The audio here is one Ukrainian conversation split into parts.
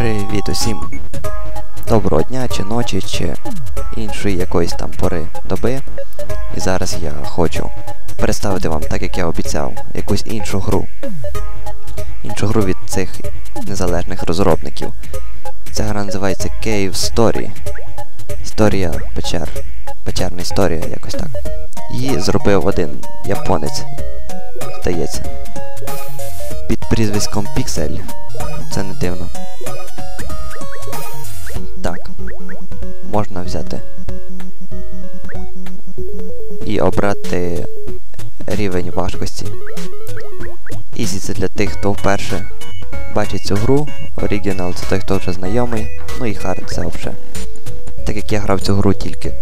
Привіт усім! Доброго дня чи ночі, чи іншої якоїсь там пори доби. І зараз я хочу представити вам, так як я обіцяв, якусь іншу гру. Іншу гру від цих незалежних розробників. Ця гра називається Cave Story. Історія печер. Печерна історія, якось так. Її зробив один японець, здається. Під прізвиськом Pixel. Це не дивно. Можна взяти. І обрати рівень важкості. Easy це для тих, хто вперше бачить цю гру. Original це той, хто вже знайомий. Ну і Hard це взагалі. Так як я грав цю гру тільки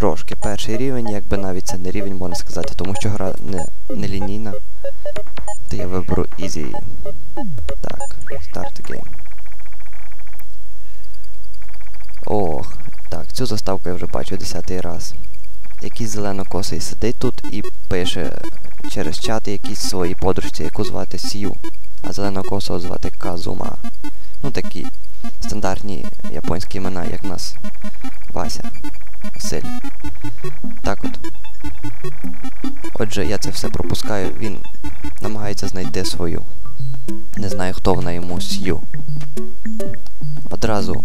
трошки перший рівень, якби навіть це не рівень, можна сказати, тому що гра не, не лінійна. То я виберу Easy. Так, Start Game. Ох, так, цю заставку я вже бачу десятий раз. Якийсь зеленокосий сидить тут і пише через чат якісь свої подружці, яку звати Сью, а зеленокосого звати Казума. Ну такі стандартні японські імена, як в нас Вася, Василь. Так от. Отже, я це все пропускаю, він намагається знайти свою. Не знаю, хто вона йому Сью. Одразу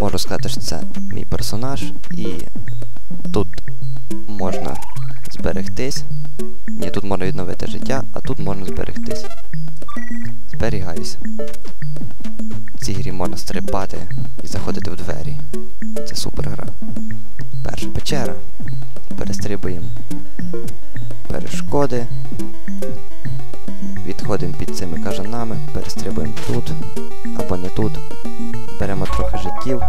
можу сказати, що це мій персонаж, і тут можна зберегтись. Ні, тут можна відновити життя, а тут можна зберегтись. Зберігаюся. В цій грі можна стрибати і заходити в двері. Це супер гра. Перша печера. Перестрибуємо перешкоди. Відходимо під цими кажанами, перестрибуємо тут або не тут. Беремо трохи життів.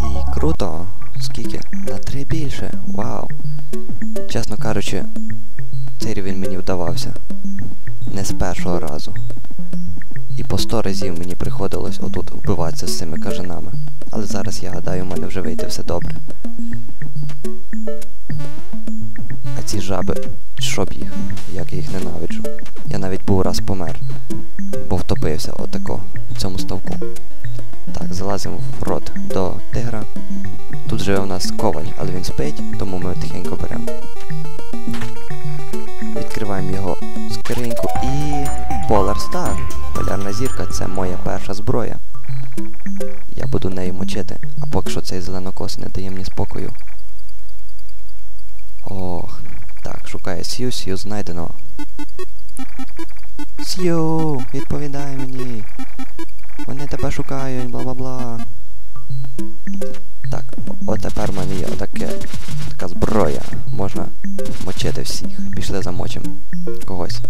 І круто! Скільки? На три більше. Вау! Чесно кажучи, цей рівень мені вдавався. Не з першого разу. І по сто разів мені приходилось отут вбиватися з цими кажанами. Але зараз я гадаю, у мене вже вийде все добре. А ці жаби, щоб їх, як я їх ненавиджу. Я навіть був раз помер, бо втопився отако в цьому ставку. Так, залазимо в рот до тигра. Тут живе у нас коваль, але він спить, тому ми тихенько беремо. Відкриваємо його скриньку і... Polar Star. Полярна зірка це моя перша зброя. Я буду нею мочити, а поки що цей зеленокос не дає мені спокою. Ох, так, шукає Сью, Сью знайдено. Сью, відповідай мені. Вони тебе шукають, бла-бла-бла. Так, от тепер в мене є отаке, така зброя. Можна мочити всіх. Пішли замочимо когось.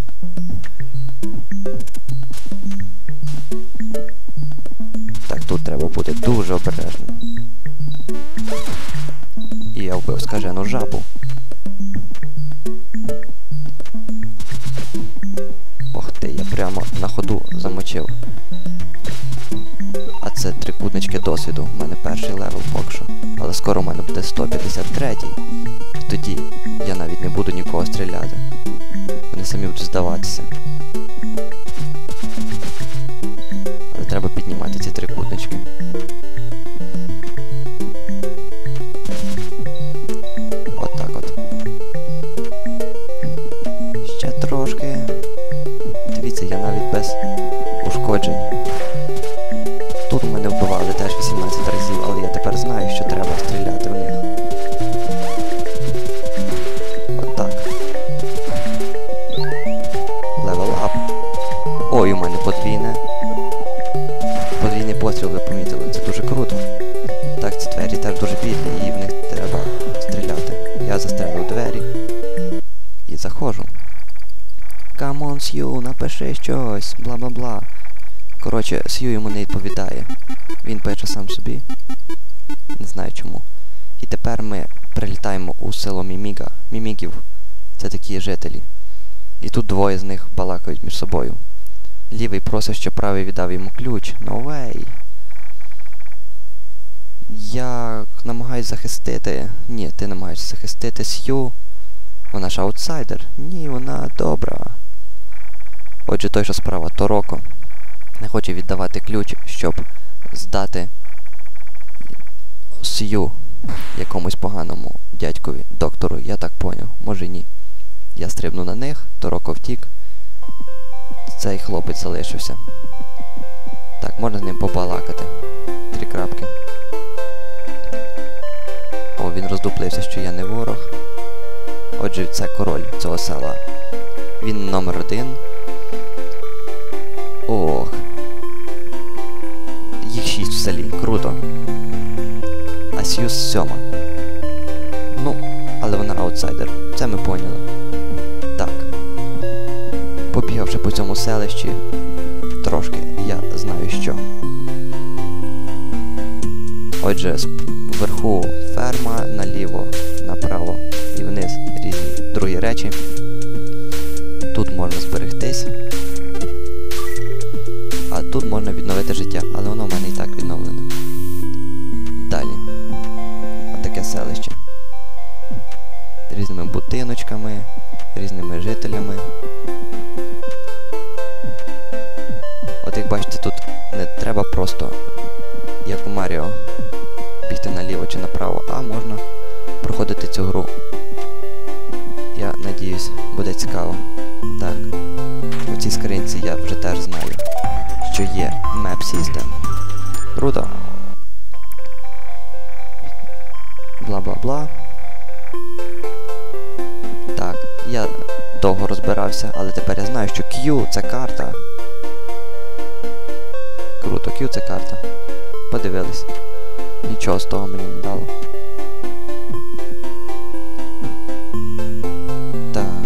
Досвіду. У мене перший левел поки що. Але скоро у мене буде 153-й. Тоді я навіть не буду нікого стріляти. Вони самі будуть здаватися. Ви помітили, це дуже круто. Так, ці двері теж дуже підлі, і в них треба стріляти. Я застрелив двері і заходжу. Камон, Сью, напиши щось, бла-бла-бла. Коротше, Сью йому не відповідає. Він пише сам собі. Не знаю чому. І тепер ми прилітаємо у село Міміга. Мімігів. Це такі жителі. І тут двоє з них балакають між собою. Лівий просить, що правий віддав йому ключ. No way. Я намагаюсь захистити. Ні, ти намагаєшся захистити Сью. Вона ж аутсайдер. Ні, вона добра. Отже, той, що справа, Тороко не хоче віддавати ключ, щоб здати Сью якомусь поганому дядькові, доктору, я так поняв, може ні. Я стрибну на них, Тороко втік. Цей хлопець залишився. Так, можна з ним побалакати. Три крапки. Він роздуплився, що я не ворог. Отже, це король цього села. Він номер один. Ох. Їх шість в селі. Круто. А сьома. Ну, але вона аутсайдер. Це ми поняли. Так. Побігавши по цьому селищі трошки, я знаю що. Отже, вверху ферма, наліво, направо і вниз різні другі речі. Тут можна зберегтись. А тут можна відновити життя, але воно в мене і так відновлене. Далі. Отаке селище. Різними будиночками, різними жителями. От як бачите, тут не треба просто, як у Маріо, бігти наліво чи направо, а можна проходити цю гру. Я надіюсь, буде цікаво. Так. У цій скринці я вже теж знаю, що є Map System. Круто. Бла-бла-бла. Так, я довго розбирався, але тепер я знаю, що Q це карта. Круто, Q це карта. Подивились. Нічого з того мені не дало. Так.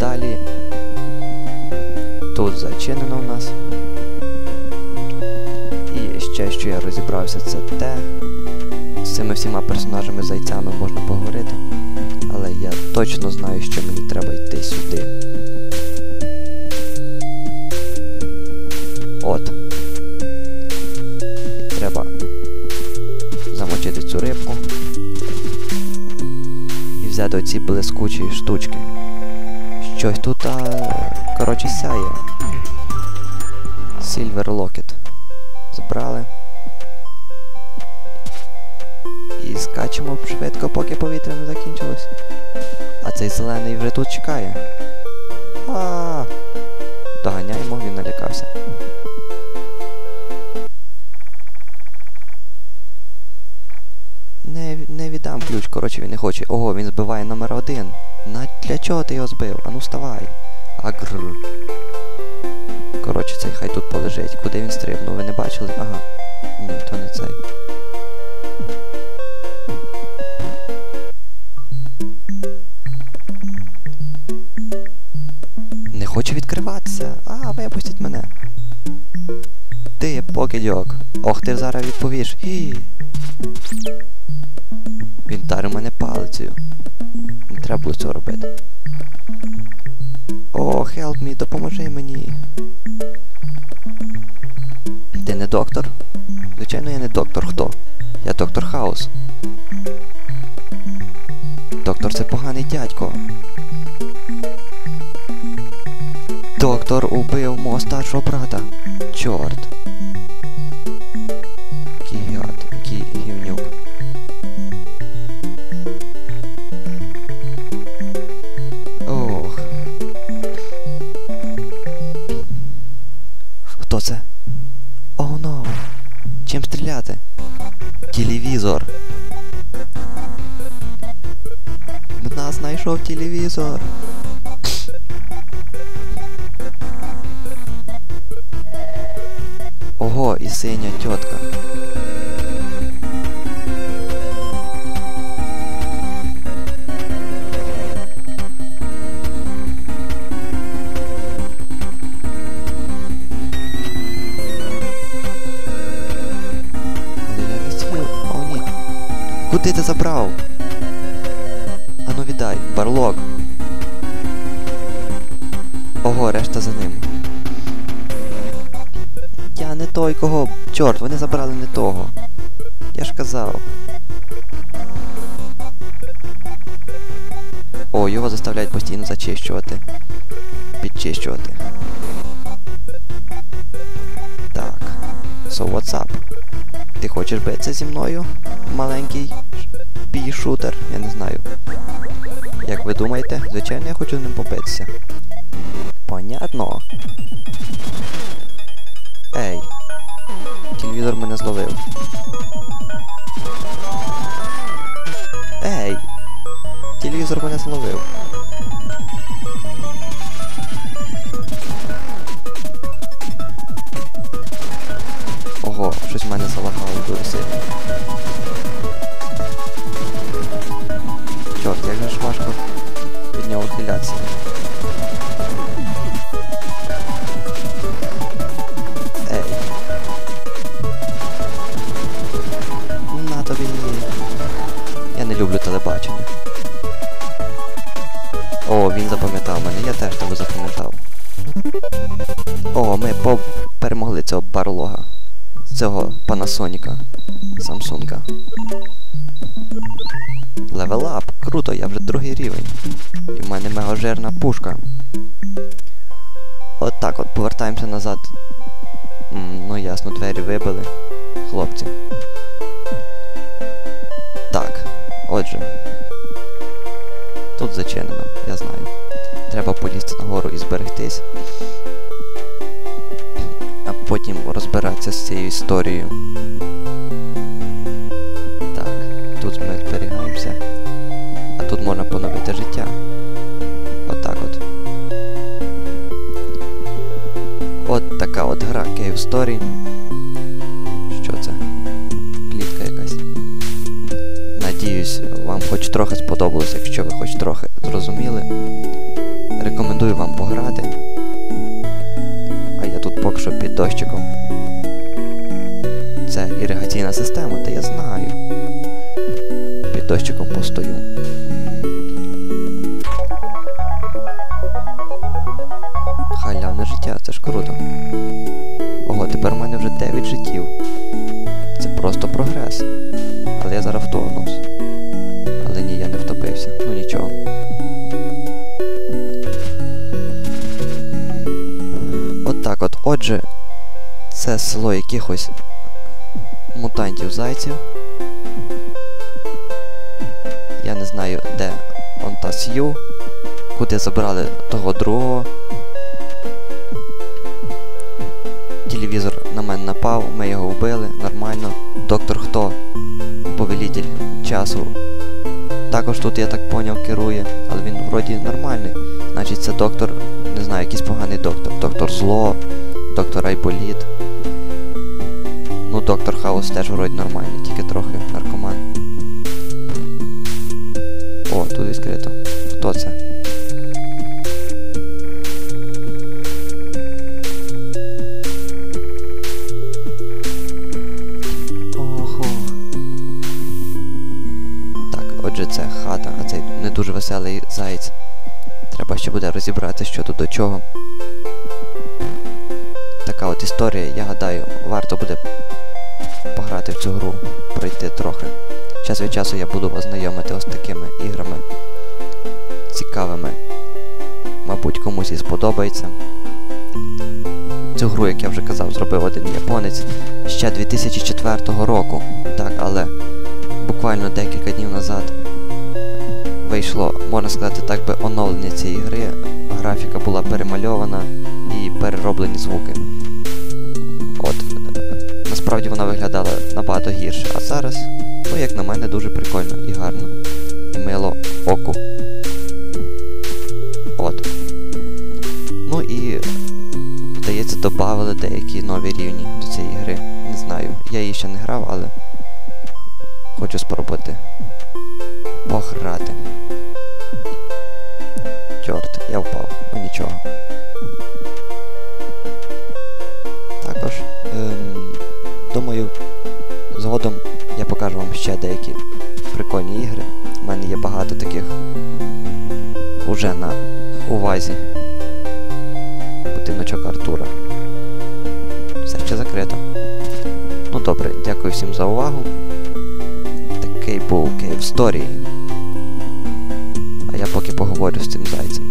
Далі. Тут зачинено у нас. І ще що я розібрався, це те. З цими всіма персонажами зайцями можна поговорити. Але я точно знаю, що мені треба йти сюди. І взяти оці блискучі штучки. Щось тут, а, коротше, сяє. Silver Locket. Збрали. І скачемо швидко, поки повітря не закінчилось. А цей зелений вже тут чекає. А, ключ, коротше, він не хоче. Ого, він збиває номер один. На для чого ти його збив? Ану вставай. Агр. Коротше, цей хай тут полежить. Куди він стрибнув? Ви не бачили? Ага. Ні, то не цей. Не хоче відкриватися. А, випустіть мене. Ти, покидьок. Ох, ти зараз відповіш. І. Він дарив мене палицею. Не треба було цього робити. О, help me, допоможи мені. Ти не доктор? Звичайно, я не доктор. Хто? Я доктор Хаус. Доктор це поганий дядько. Доктор убив мого старшого брата. Чорт. В нас знайшов телевізор. Ого, і синя тітка. Куди ти забрав? Решта за ним. Я не той, кого. Чорт, вони забрали не того. Я ж казав. Ой-ой. його заставляють постійно зачищувати. Підчищувати. Так. So what's up? Ти хочеш битися зі мною? Маленький пі-шутер? Я не знаю. Як ви думаєте? Звичайно, я хочу з ним побитися. Понятно. Ей. Телевізор мене зловив. Ей! Телевізор мене зловив. Ого, щось в мене залагало дуже сильно. Не люблю телебачення. О, він запам'ятав мене, я теж тебе запам'ятав. О, ми перемогли цього барлога. Цього Панасоніка. Самсунга. Левел ап. Круто, я вже другий рівень. І в мене мегажирна пушка. От так от, повертаємося назад. М, ну ясно, двері вибили. Хлопці. Отже. Тут зачинено, я знаю. Треба полізти нагору і зберегтись. А потім розбиратися з цією історією. Так, тут ми зберігаємося. А тут можна поновити життя. Отак от. От така от гра Cave Story. Трохи сподобалось, якщо ви хоч трохи зрозуміли. Рекомендую вам пограти. А я тут поки що під дощиком. Це іригаційна система, та я знаю. Під дощиком постою. Халявне життя, це ж круто. Якихось мутантів зайців. Я не знаю, де Онтасью, куди забрали того другого. Телевізор на мене напав, ми його вбили, нормально. Доктор хто? Повелитель часу. Також тут, я так поняв, керує, але він вроді нормальний. Значить це доктор, не знаю, якийсь поганий доктор. Доктор Зло, доктор Айболіт. Ну, доктор Хаус теж вроді нормальний, тільки трохи наркоман. О, тут відкрито. Хто це? Ого. Так, отже, це хата, а цей не дуже веселий заєць. Треба ще буде розібрати, що тут до чого. Така от історія, я гадаю, варто буде пограти в цю гру, пройти трохи. Час від часу я буду вас знайомити ось такими іграми цікавими. Мабуть, комусь і сподобається. Цю гру, як я вже казав, зробив один японець ще 2004 року. Так, але буквально декілька днів назад вийшло, можна сказати, так би оновлення цієї гри. Графіка була перемальована і перероблені звуки. Насправді вона виглядала набагато гірше, а зараз, ну як на мене, дуже прикольно і гарно. І мило оку. От. Ну і, здається, додали деякі нові рівні до цієї гри. Не знаю. Я її ще не грав, прикольні ігри. У мене є багато таких уже на увазі. Будиночок Артура. Все ще закрито. Ну добре, дякую всім за увагу. Такий був Cave Story. А я поки поговорю з цим зайцем.